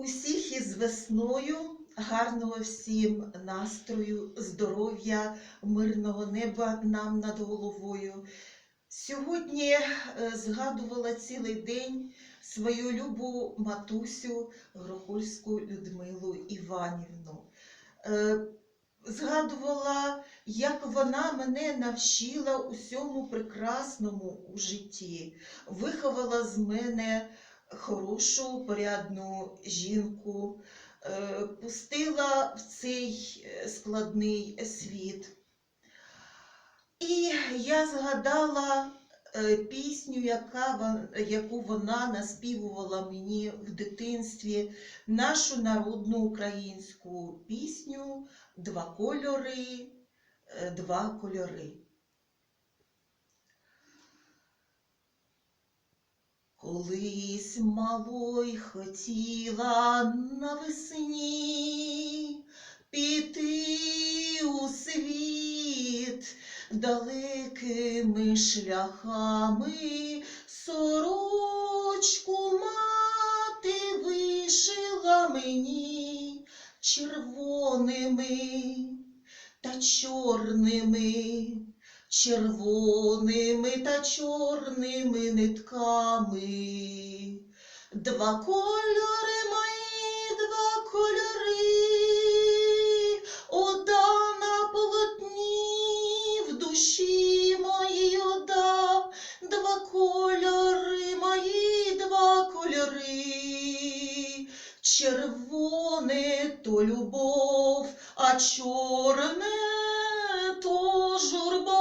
Усіх із весною, гарного всім настрою, здоров'я, мирного неба нам над головою. Сьогодні е, згадувала цілий день свою любу матусю Грохольську Людмилу Іванівну. Е, Згадувала, як вона мене навчила усьому прекрасному у житті, виховала з мене хорошу, порядну жінку, е, пустила в цей е, складний світ. І я згадала е, пісню, яка, яку вона наспівувала мені в дитинстві, нашу народну українську пісню Два кольори, два кольори. Колись малой хотіла навесні піти у світ далекими шляхами, сорочку мати вишила мені червоними та чорними червоними та чорними нитками. Два кольори мої, два кольори, ода на полотні, в душі моїй ода, два кольори мої, два кольори. Червоне то любов, а чорне то журба.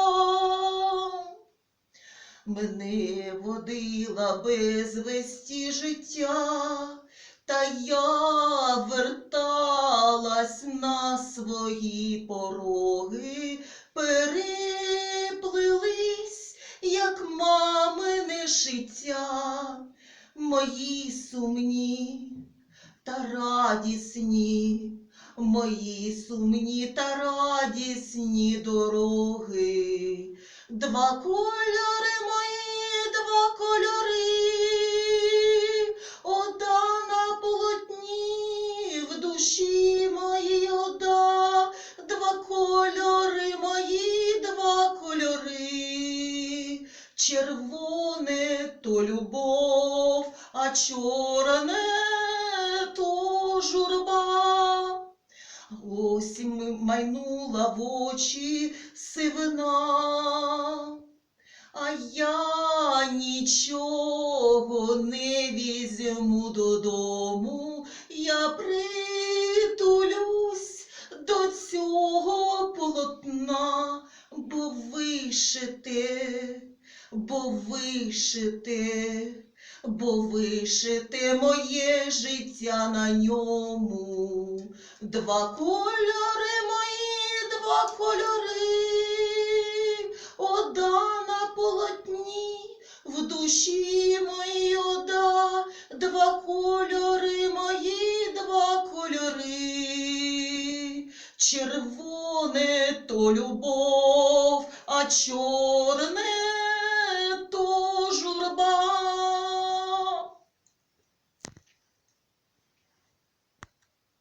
Мене водила без весті життя, та я верталась на свої пороги, переплились, як мамине шиття, мої сумні та радісні, мої сумні та радісні дороги. Два кольори мої, кольори, ода на полотні, в душі моїй ода, два кольори мої, два кольори. Червоне то любов, а чорне то журба. Ось майнула в очі сивина, а я нічого не візьму додому, я притулюсь до цього полотна, бо вишите, бо вишите, бо вишите моє життя на ньому. Два кольори мої, два кольори, ода на полотні, в душі моїй ода, два кольори мої, два кольори. Червоне то любов, а чорне.